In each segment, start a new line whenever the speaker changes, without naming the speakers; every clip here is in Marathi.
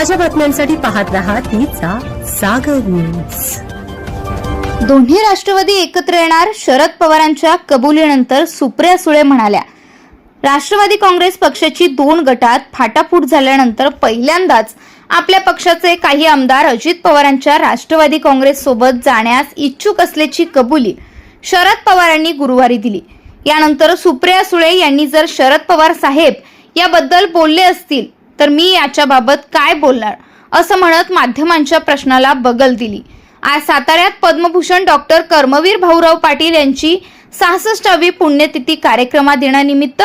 ताज्या बातम्यांसाठी पाहत राहा तिचा सागर न्यूज
दोन्ही राष्ट्रवादी एकत्र येणार शरद पवारांच्या कबुलीनंतर सुप्रिया सुळे म्हणाल्या राष्ट्रवादी काँग्रेस पक्षाची दोन गटात फाटाफूट झाल्यानंतर पहिल्यांदाच आपल्या पक्षाचे काही आमदार अजित पवारांच्या राष्ट्रवादी काँग्रेस सोबत जाण्यास इच्छुक असल्याची कबुली शरद पवारांनी गुरुवारी दिली. यानंतर सुप्रिया सुळे यांनी जर शरद पवार साहेब याबद्दल बोलले असतील तर मी याच्याबाबत काय बोलणार? असं म्हणत माध्यमांच्या प्रश्नाला बगल दिली. आज साताऱ्यात पद्मभूषण डॉक्टर कर्मवीर भाऊराव पाटील यांची सहासष्टावी पुण्यतिथी कार्यक्रमा दिनानिमित्त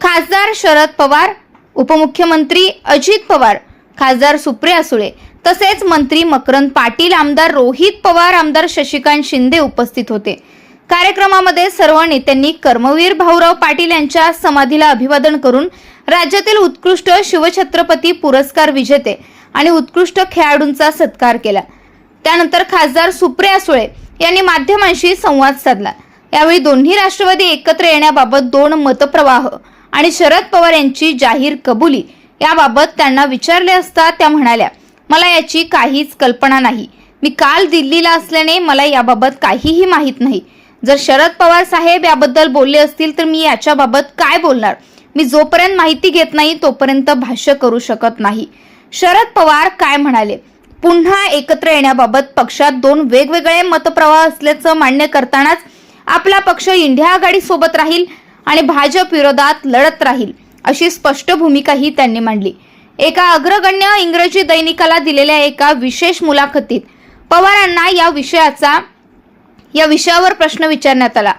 खासदार शरद पवार उपमुख्यमंत्री अजित पवार खासदार सुप्रिया सुळे तसेच मंत्री मकरंद पाटील आमदार रोहित पवार आमदार शशिकांत शिंदे उपस्थित होते. कार्यक्रमामध्ये सर्व नेत्यांनी कर्मवीर भाऊराव पाटील यांच्या समाधीला अभिवादन करून राज्यातील उत्कृष्ट शिवछत्रपती पुरस्कार विजेते आणि उत्कृष्ट खेळाडूंचा सत्कार केला. त्यानंतर खासदार सुप्रिया सुळे यांनी माध्यमांशी संवाद साधला. यावेळी दोन्ही राष्ट्रवादी एकत्र येण्याबाबत दोन मतप्रवाह आणि शरद पवार यांची जाहीर कबुली याबाबत त्यांना विचारले असता त्या म्हणाल्या मला याची काहीच कल्पना नाही. मी काल दिल्लीला असल्याने मला याबाबत काहीही माहीत नाही. जर शरद पवार साहेब याबद्दल बोलले असतील तर मी याच्याबाबत काय बोलणार? मी जोपर्यंत माहिती घेत नाही तोपर्यंत भाष्य करू शकत नाही. शरद पवार काय म्हणाले? पुन्हा एकत्र येण्याबाबत पक्षात दोन वेगवेगळे मतप्रवाह असल्याचं मान्य करतानाच आपला पक्ष इंडिया आघाडी सोबत राहील आणि भाजप विरोधात लढत राहील अशी स्पष्ट भूमिकाही त्यांनी मांडली. एका अग्रगण्य इंग्रजी दैनिकाला दिलेल्या एका विशेष मुलाखतीत पवारांना या विषयाचा या विषयावर प्रश्न विचारण्यात आला.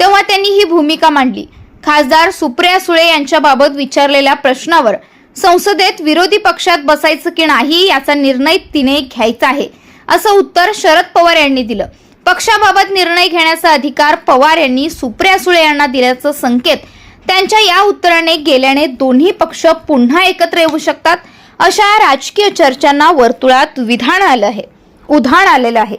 तेव्हा त्यांनी ही भूमिका मांडली. खासदार सुप्रिया सुळे यांच्याबाबत विचारलेल्या प्रश्नावर संसदेत विरोधी पक्षात बसायचं की नाही याचा निर्णय तिने घ्यायचा आहे असं उत्तर शरद पवार यांनी दिलं. पक्षाबाबत निर्णय घेण्याचा अधिकार पवार यांनी सुप्रिया सुळे यांना दिल्याचं संकेत त्यांच्या या उत्तराने गेल्याने दोन्ही पक्ष पुन्हा एकत्र येऊ शकतात अशा राजकीय चर्चांना वर्तुळात विधान आलं आहे उधाण आलेलं आहे.